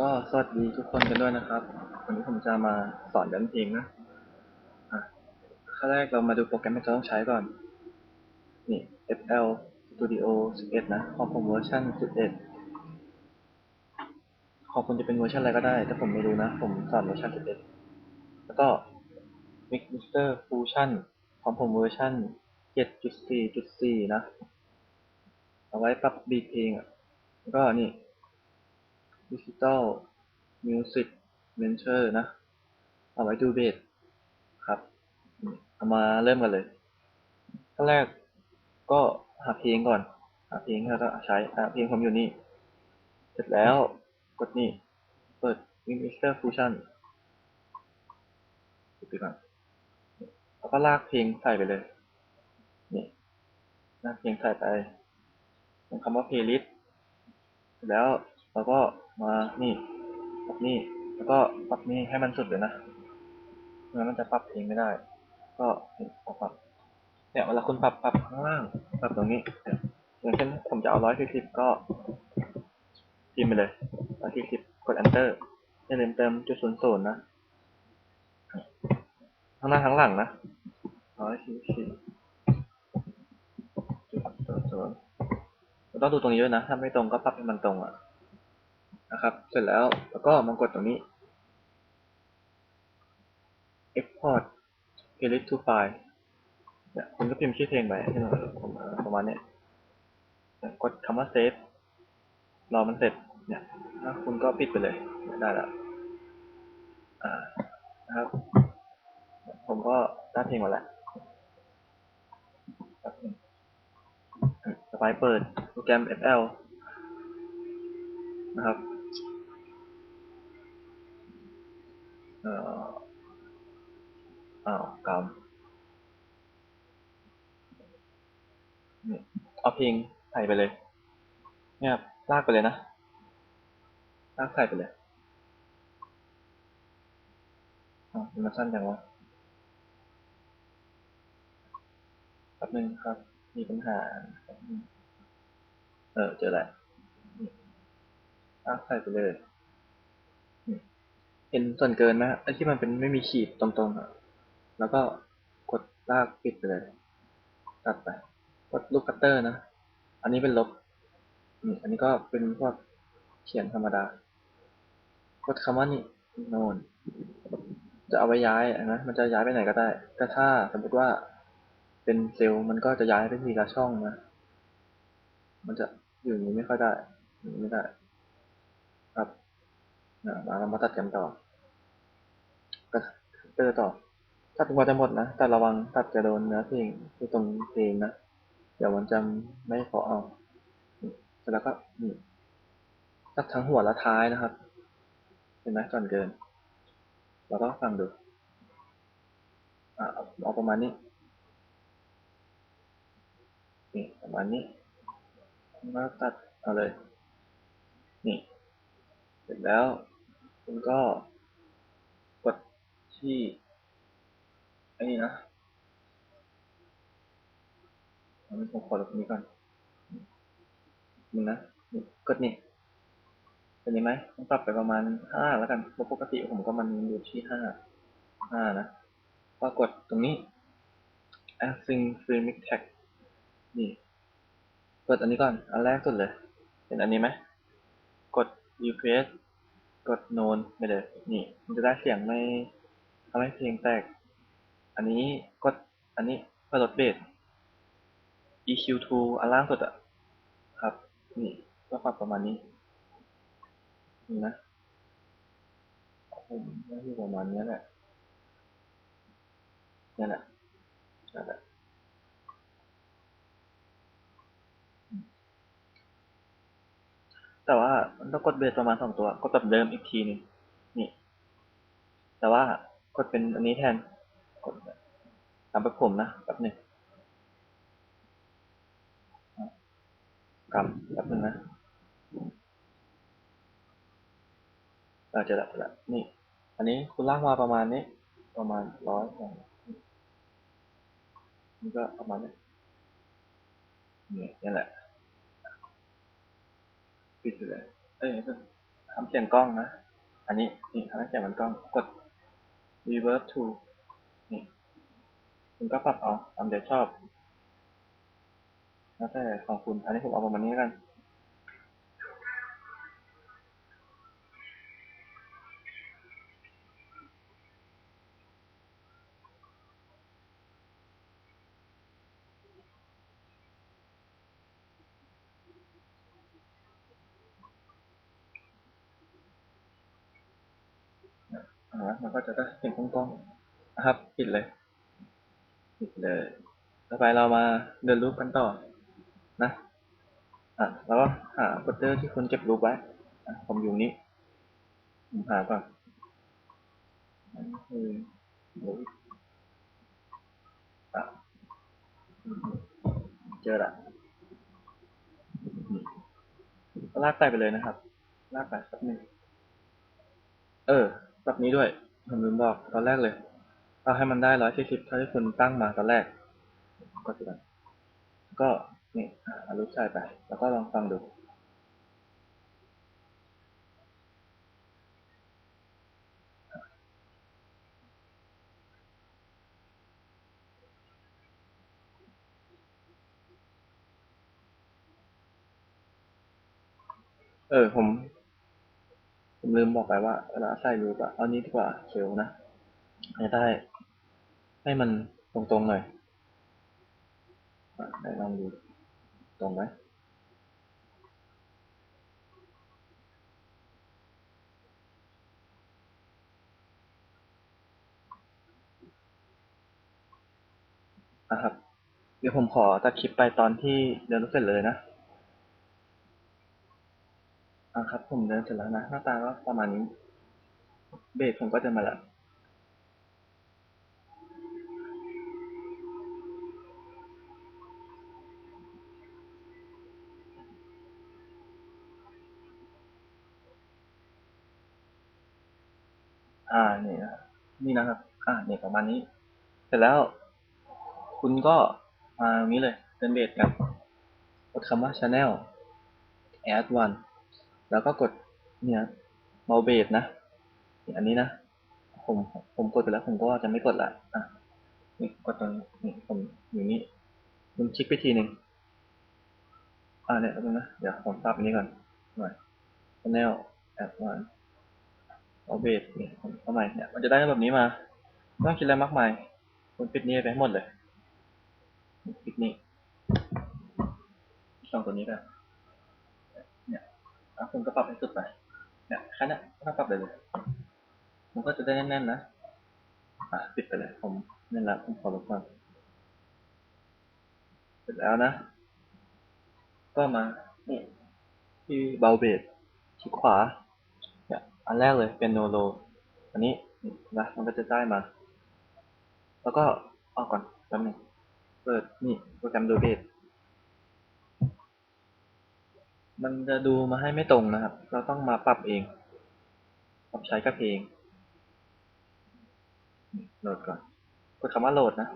ก็สวัสดีทุกคนกันด้วยนะครับ วันนี้ผมจะมาสอนดันเพลงนะขั้นแรกเรามาดูโปรแกรมที่เราต้องใช้ก่อน นี่ FL Studio 11 นะของผมเวอร์ชัน11ของคุณจะเป็นเวอร์ชันอะไรก็ได้ แต่ผมไม่รู้นะ ผมสอนเวอร์ชัน11 แล้วก็ Mixer Fusion ของผมเวอร์ชัน7.4.4 นะ เอาไว้ปรับบีเพลงแล้วก็นี่ อะแล้วก็นี่ Digital Music Manager นะ เอาไว้ดูเบสครับ เอามาเริ่มกันเลยขั้นแรกก็หาเพลงก่อน หาเพลงแล้วก็ใช้อะเพลงผมอยู่นี่ เสร็จแล้วกดนี่ เปิด Mixer Fusion ปิดไปก่อนแล้วก็ลากเพลงใส่ไปเลย นี่ลากเพลงใส่ไปคำว่า playlist เสร็จแล้วเราก็ มานี่ปรับนี่ แล้วก็ปรับนี่ให้มันสุดเลยนะไม่งั้นมันจะปรับเองไม่ได้ ก็ปรับเนี่ยเวลาคุณปรับปรับข้างล่างปรับตรงนี้อย่างเช่นผมจะเอาร้อยสี่สิบก็พิมพ์ไปเลยร้อยสี่สิบกด enter อย่าลืมเติมจุดศูนย์ศูนย์นะทั้งหน้าทั้งหลังนะร้อยสี่สิบจุดศูนย์ศูนย์ต้องดูตรงนี้ด้วยนะ ถ้าไม่ตรงก็ปรับให้มันตรงอะ นะครับ เสร็จแล้วแล้วก็มากดตรงนี้ export playlist to file เนี่ยคุณก็พิมพ์ชื่อเพลงไปที่เราผมประมาณเนี้ยกดคำว่า save รอมันเสร็จ เนี่ยแล้วคุณก็ปิดไปเลย ได้แล้วอ่านะครับ ผมก็ได้เพลงมาแล้วสไปเปิดโปรแกรม FL นะครับ เอ่ออ้าวกำนี่เอาเพลงใส่ไปเลย เนี่ยลากไปเลยนะลากใส่ไปเลยอ๋อมันสั้นจังวะแป๊บนึงครับ มีปัญหา เออเจอแล้วลากใส่ไปเลย เห็นส่วนเกินไหมไอ้ที่มันเป็นไม่มีขีดตรงๆอะแล้วก็กดลากปิดไปเลย ตัดไป กดลูกคัตเตอร์นะ อันนี้เป็นลบนี่อันนี้ก็เป็นพวกเขียนธรรมดา กดคำว่านี่โน่นจะเอาไปย้ายนะ มันจะย้ายไปไหนก็ได้แต่ถ้าสมมติว่าเป็นเซลล์มันก็จะย้ายไปทีละช่องนะ มันจะอยู่อย่างนี้ไม่ค่อยได้อย่นี้ไม่ได้ ครับนะมาเรามาตัดกันต่อ เตอร์ต่อ ตัดกว่าจะหมดนะ แต่ระวังตัดจะโดนเนื้อเพลงที่ตรงเพลงนะ เดี๋ยวมันจะไม่พอเอาเสร็จแล้วก็ตัดทั้งหัวและท้ายนะครับ เห็นไหมก่อนเกิน เราก็ฟังดูอ่าเอาประมาณนี้นี่ประมาณนี้มาตัดเอาเลย นี่ เสร็จแล้วคุณก็ ที่ไอ้นี่นะอันนี้ผมขอลบตรงนี้ก่อนมึงนะกดนี่เป็นยังไหมต้องปรับไปประมาณห้าแล้วกันปกติผมก็มันอยู่ที่ห้าห้านะก็กดตรงนี้ async free mix tag นี่กดอันนี้ก่อน อันแรกสุดเลย เห็นอันนี้ไหม กด request กด known ไปเลย นี่ มันจะได้เสียงไม่ ทำให้เพลงแตก อันนี้กดอันนี้เพื่อลดเบส EQ2 อันล่างสุดอะครับ นี่ก็ปรับประมาณนี้นี่นะผมน่าจะประมาณนี้แหละนี่แหละนั่นแหละแต่ว่ามันต้องกดเบสประมาณสองตัวกดแบบเดิมอีกทีหนึงนี่ แต่ว่า กดเป็นอันนี้แทน กดตามแบบผมนะแบบหนึ่งกำแบบหนึ่งนะเออเจอละละนี่ อันนี้คุณลากมาประมาณนี้ ประมาณร้อยนี่ก็ประมาณนี้นี่นี่แหละ ปิดเลย เอ้ยทำเสียงกล้องนะ อันนี้ นี่ทำให้เสียงมันกล้อง กด reverb to นี่คุณก็ปรับเอาตามใจชอบ แล้วแต่ของคุณ อันนี้ผมเอาประมาณนี้กันอ่ามันก็จะได้ เสียงกล้องนะครับ ปิดเลย ปิดเลย ต่อไปเรามาเดินรูปกันต่อ นะ อะ แล้วก็หาโฟลเดอร์ที่คุณเก็บรูปไว้ ผมอยู่นี้ผมหาก่อนนี่คือรูปอะเจอละลากไปไปเลยนะครับ ลากไปสักหนึ่ง เออ แบบนี้ด้วย ผมลืมบอกตอนแรกเลย เอาให้มันได้ร้อยสี่สิบเท่าที่คุณตั้งมาตอนแรก ก็สิบก็นี่อารูปใส่ไป แล้วก็ลองฟังดูเออผม ผมลืมบอกไปว่าเวลาใส่รูปอะเอานี้ดีกว่าเชลนะจะได้ ให้มันตรงๆหน่อยไหนลองดูตรงไหมอะครับ เดี๋ยวผมขอตัดคลิปไปตอนที่เดินรูปเสร็จเลยนะ ครับ ผมเดินเสร็จแล้วนะ หน้าตาก็ประมาณนี้ เบสผมก็จะมาล้วอ่านี่นะนี่นะครับ อ่าเนี่ยประมาณนี้ เสร็จแล้ว คุณก็มาตรงนี้เลยเดินเบสกันกดคำว่า channel add one แล้วก็กดเนี่ยเบาเบสนะนี่อันนี้นะ ผมผมกดไปแล้ว ผมก็จะไม่กดละอะนี่กดตรงนี้ผมอยู่นี่คุณคลิกไปทีหนึ่งอ่าเนี่ยตรงนะเดี๋ยวผมปรับอันนี้ก่อนหน่อย channel add one เอาเบสนี่ผมเข้าใหม่เนี่ยมันจะได้แบบนี้มาไม่ต้องคิดอะไรมากมายคุณปิดนี่ไปให้หมดเลยปิดนี่สองตัวนี้ไปเนี่ย แล้วคุณก็ปรับให้สุดไปเนี่ยแค่นี้ก็ปรับเลยเลย มันก็จะได้แน่นๆนะอะปิดไปเลยผมนั่แหละผมขอลบก่อนเสร็จแล้วนะ ก็มาที่เบาเบสที่ขวาเนี่ยอันแรกเลยเป็นโนโลอันนี้นะมันก็จะได้มา แล้วก็เอาก่อนแป๊บนึงเปิดนี่โปรแกรมดูเบส มันจะดูมาให้ไม่ตรงนะครับ เราต้องมาปรับเอง ปรับใช้กับเพลงโหลดก่อน กดคำว่าโหลดนะ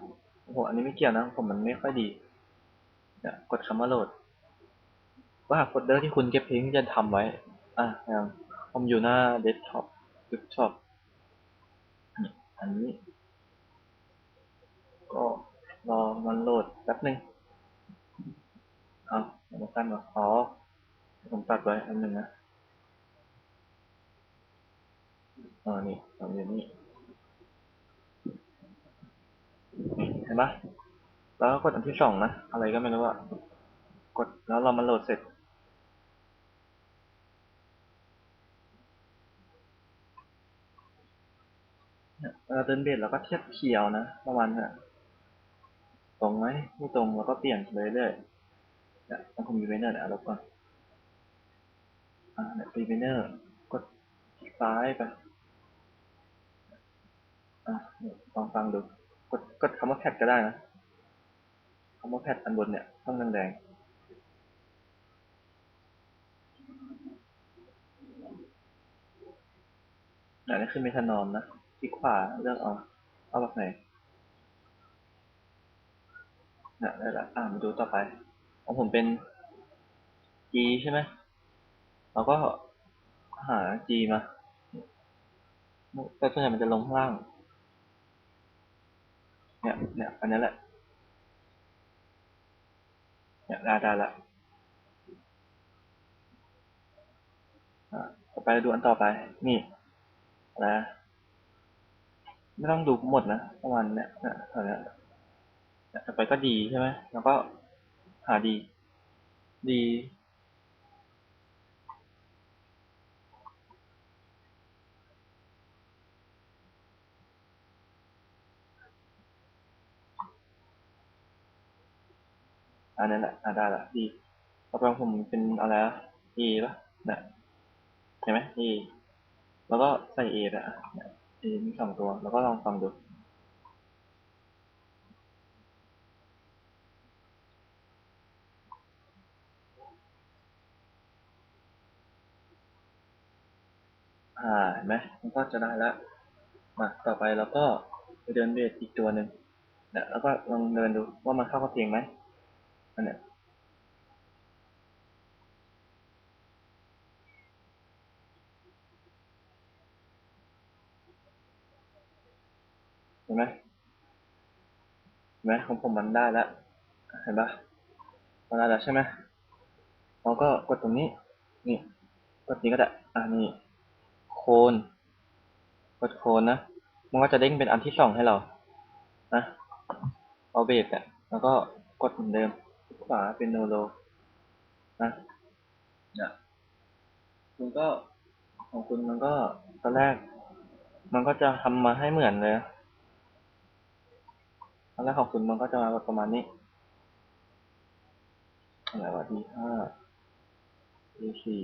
โอ้โหอันนี้ไม่เกี่ยวนะ ผมมันไม่ค่อยดีเนี่ยกดคำว่าโหลด ว่าโฟลเดอร์ที่คุณเก็บเพลงจะทำไว้ อะอย่างผมอยู่หน้าเดสก์ท็อปเดสก์ท็อปอันนี้ ก็รอมันโหลดแป๊บนึงเอามาตั้งก่อนอ๋อ ผมตัดไว้อันหนึ่งนะอ่านี่ทำอย่างนี้เห็นปะแล้วก็กดอันที่สองนะ อะไรก็ไม่รู้อะกดแล้วเรามาโหลดเสร็จเนี่ยเวลาเดินเบสเราก็เทียบเขียวนะ ประมาณนี้ตรงไหมไม่ตรงเราก็เปลี่ยนไปเรื่อยๆเนี่ยต้องคอมบิเนอร์นี่ยลบก่อน อ่าเนี่ยปีเนอร์ กดซ้ายไปอะลองฟังดู กดกดคำว่าแพดก็ได้นะคำว่าแพดอันบนเนี่ยช่องแดงๆเนี่ยนี่คือเมทานอมนะคลิกขวาเลือกเอาเอาแบบไหนนี่ยได้ละอ่ามาดูต่อไป ของผมเป็น G ใช่ไหม เราก็หา G มาแต่ส่วนใหญ่มันจะลงข้างล่าง เนี่ย เนี่ย อันนี้แหละ เนี่ยได้ได้ละอ่าต่อไปดูอันต่อไป นี่นะไม่ต้องดูหมดนะประมาณเนี้ยเนี่ยเนี้เนี่ยต่อไปก็ดีใช่ไหม แล้วก็หาดี ดี อันนั้นแหละอ่าได้ละดีต่อไปของผมเป็นอะไรอะ E ป่ะเนี่ยเห็นไหม E แล้วก็ใส่ A ไปอะเนี่ย A มีสองตัว แล้วก็ลองฟังดูอ่าเห็นไหมมันก็จะได้แล้วมาต่อไปเราก็ไปเดินเบสอีกตัวหนึ่งเนี่ยแล้วก็ลองเดินดูว่ามันเข้ากับเพลงไหม อันเนี้ยเห็นไหมเห็นไหมของผมมันได้แล้วเห็นปะมันได้แล้วใช่ไหมเราก็กดตรงนี้ นี่ กดนี้ก็ได้ อ่านี่ โคน กดโคนนะ มันก็จะเด้งเป็นอันที่สองให้เรา นะ เอาเบสอะแล้วก็กดเหมือนเดิม ขวาเป็นโนโลนะเนี่ยคุณก็ของคุณมันก็ตอนแรก มันก็จะทำมาให้เหมือนเลยตอนแรกของคุณมันก็จะมาแบบประมาณนี้อะไรวะดีห้าดีสี่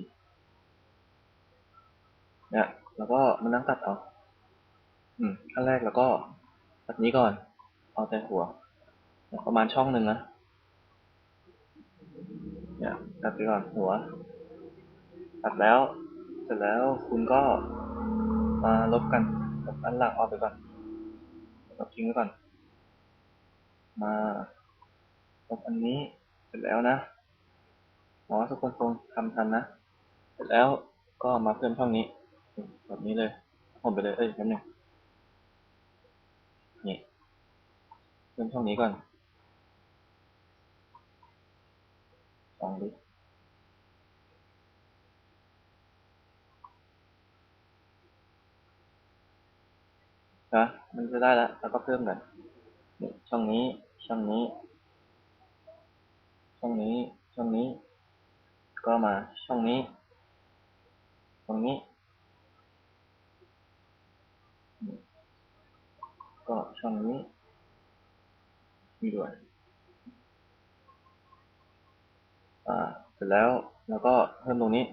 เนี่ยแล้วก็มานั่งตัดเอาอืมขั้นแรกแล้วก็ตัดนี้ก่อน เอาแต่หัว ประมาณช่องหนึ่งนะ เนี่ยตัดไปก่อนหัว ตัดแล้ว เสร็จแล้วคุณก็มาลบกันลบอันหลังออกไปก่อนลบทิ้งไว้ก่อน มาลบอันนี้ เสร็จแล้วนะหมอทุกคนคงทำทันนะ เสร็จแล้วก็มาเพิ่มช่องนี้ แบบนี้เลยผมไปเลย เอ้ยแป๊บนึงนี่เพิ่มช่องนี้ก่อน องดูนะมันจะได้แล้วแล้วก็เพิ่มกันช่องนี้ ช่องนี้ ช่องนี้ ช่องนี้ ก็มาช่องนี้ ตรงนี้ ก็ช่องนี้ มีด้วย อ่า เสร็จแล้วแล้วก็เพิ่มตรงนี้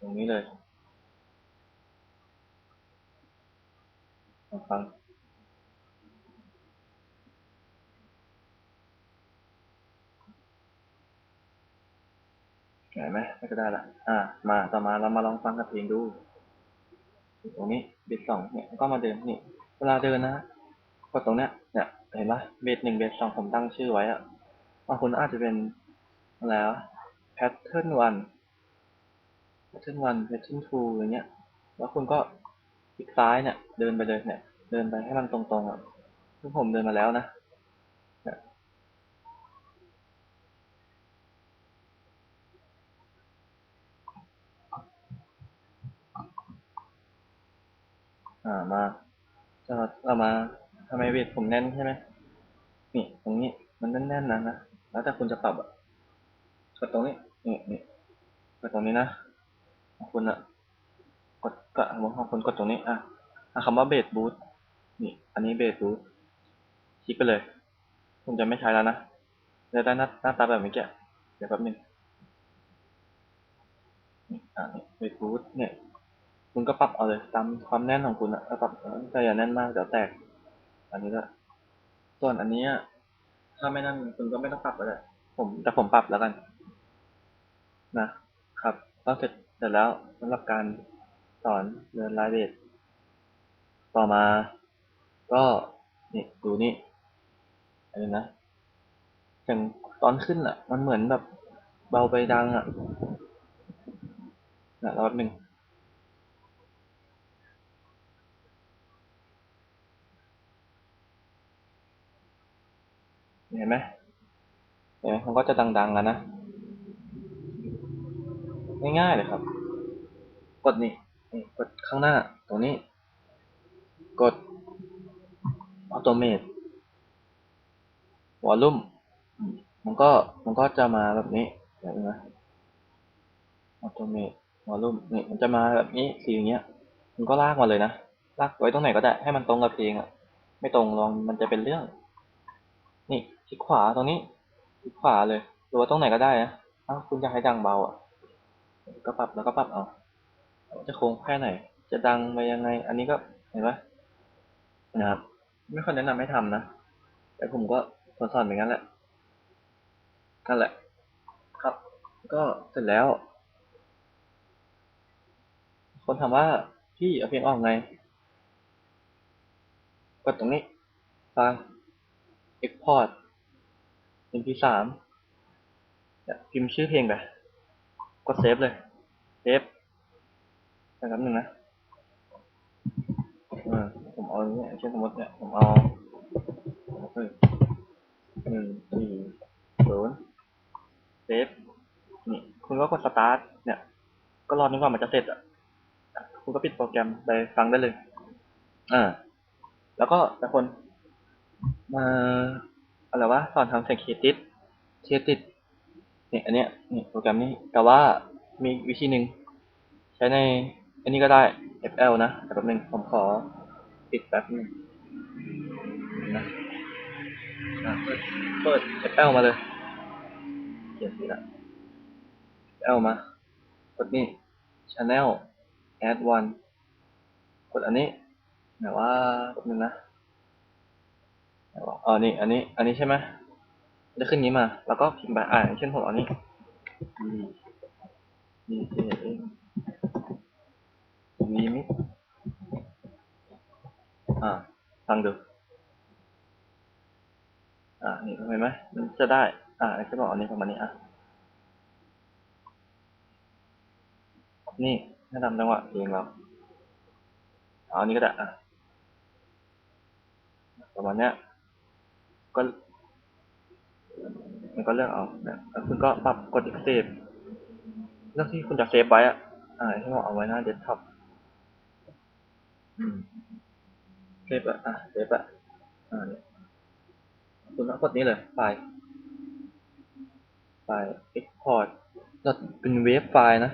ตรงนี้เลยลองฟังเห็นไหมไม่ก็ได้ละ อ่า มาต่อมาเรามาลองฟังกับเพลงดู ตรงนี้เบสสองเนี่ยก็มาเดินนี่ เวลาเดินนะกดตรงเนี้ยเนี่ยเห็นปะเบสหนึ่งเบสสองผมตั้งชื่อไว้อะ บางคนอาจจะเป็นอะไรวะ pattern one pattern one pattern two อย่างเงี้ย แล้วคุณก็คลิกซ้ายเนี่ย เดินไปเลยเนี่ย เดินไปให้มันตรงๆอะซึ่งผมเดินมาแล้วนะเนี่ยอ่ามาจะเรามาทำไมเวทผมแน่นใช่ไหมนี่ตรงนี้มันแน่นๆนะนะ แล้วแต่คุณจะปรับอะกดตรงนี้นี่นี่กดตรงนี้นะคุณอะกดก็ของคุณกดตรงนี้อะอะคำว่าเบสบูทนี่ อันนี้เบสบูทคลิกไปเลยคุณจะไม่ใช้แล้วนะจะได้หน้าหน้าตาแบบเมื่อกี้เดี๋ยวแป๊บนึงนี่อ่านี่เบสบูทเนี่ยคุณก็ปรับเอาเลยตามความแน่นของคุณอะถ้าปรับแต่อย่าแน่นมากเดี๋ยวแตก อันนี้ก็ส่วนอันนี้อะ ถ้าไม่นั่นคุณก็ไม่ต้องปรับก็ได้ผมแต่ผมปรับแล้วกัน นะครับก็เสร็จเสร็จแล้วสำหรับการสอนเดินไลน์เบสต่อมา ก็นี่ดูนี่อันนี้นะอย่างตอนขึ้นอะ มันเหมือนแบบเบาไปดังอะนะรอบหนึ่ง เห็นไหมเห็นไหมมันก็จะดังๆแล้วนะ ง่ายๆเลยครับ กดนี่กดข้างหน้าตรงนี้ กด AutoMate Volume มมันก็มันก็จะมาแบบนี้เห็นไหม Automate Volume นี่มันจะมาแบบนี้สีอย่างเงี้ย มันก็ลากมาเลยนะ ลากไว้ตรงไหนก็ได้ให้มันตรงกับเพลงอะไม่ตรงลองมันจะเป็นเรื่อง นี่ คลิกขวาตรงนี้ คลิกขวาเลย หรือว่าตรงไหนก็ได้นะอ้าวคุณอยากให้ดังเบาอะ ก็ปรับแล้วก็ปรับเอา จะโค้งแค่ไหน จะดังไปยังไง อันนี้ก็เห็นไหมนะครับ ไม่ค่อยแนะนำให้ทำนะ แต่ผมก็สอนสอนๆไปงั้นแหละ นั่นแหละ ครับ ก็เสร็จแล้ว คนถามว่าพี่เอาเพลงออกไง กดตรงนี้ฟัง export mp3 เนี่ยพิมพ์ชื่อเพลงไปกดเซฟเลย เซฟนะครับหนึ่งนะอ่าผมเอาเนี่ยเช่นสมมติเนี่ย ผมเอาหนึ่งสี่ศูนย์เซฟ นี่ คุณก็กดสตาร์ท เนี่ย ก็รอจนกว่ามันจะเสร็จอะ คุณก็ปิดโปรแกรมไปฟังได้เลย อ่า แล้วก็แต่คนมา อะไรวะสอนทำเสียงเคติสเคติสเนี่ยอันเนี้ยนี่โปรแกรมนี้ แต่ว่ามีวิธีหนึ่งใช้ในอันนี้ก็ได้ FL นะแต่แป๊บนึงผมขอปิดแป๊บนึงนะอะเปิดเปิด FL มาเลยเขียนสิละ FL มากดนี่ Channel Add One กดอันนี้ไหนว่าแป๊บนึงนะไหนว่า อ๋อนี่อันนี้ อันนี้ใช่ไหมจะขึ้นนี้มา แล้วก็พิมพ์ไปอ่าอย่างเช่นผมเอานี้ D D A M Remix อ่าฟังดูอ่านี่เห็นไหมมันจะได้ อ่าไอ้ที่บอกอันนี้ประมาณนี้อะนี่ให้ทำจังหวะเพลงเราเอาอันนี้ก็ได้อะประมาณเนี้ย ก็ มันก็เลือกเอานี่ยแล้วคุณก็ปรับกด save เลือกที่คุณจะเซฟไว้อะอ่าที่ผมเอาไว้หน้าเดสก์ท็อปเซฟอะอะเซฟอะอ่าเนี่ยคุณก็กดนี้เลยไฟล์ไฟล์ export ก็เป็นเวฟไฟล์นะ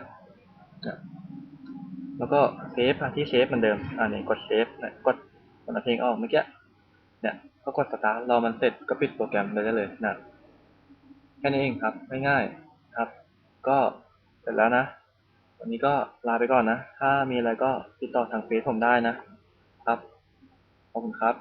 แล้วก็เซฟที่เซฟเหมือนเดิม อ่าเนี่ยกดเซฟนี่กดกดเพลงออกเมื่อกี้ เนี่ย ก็กดสตาร์ทรอมันเสร็จก็ปิดโปรแกรมเลยได้เลยนะแค่นี้เองครับง่ายๆครับ ก็เสร็จแล้วนะ วันนี้ก็ลาไปก่อนนะ ถ้ามีอะไรก็ติดต่อทางเฟซผมได้นะครับ ขอบคุณครับ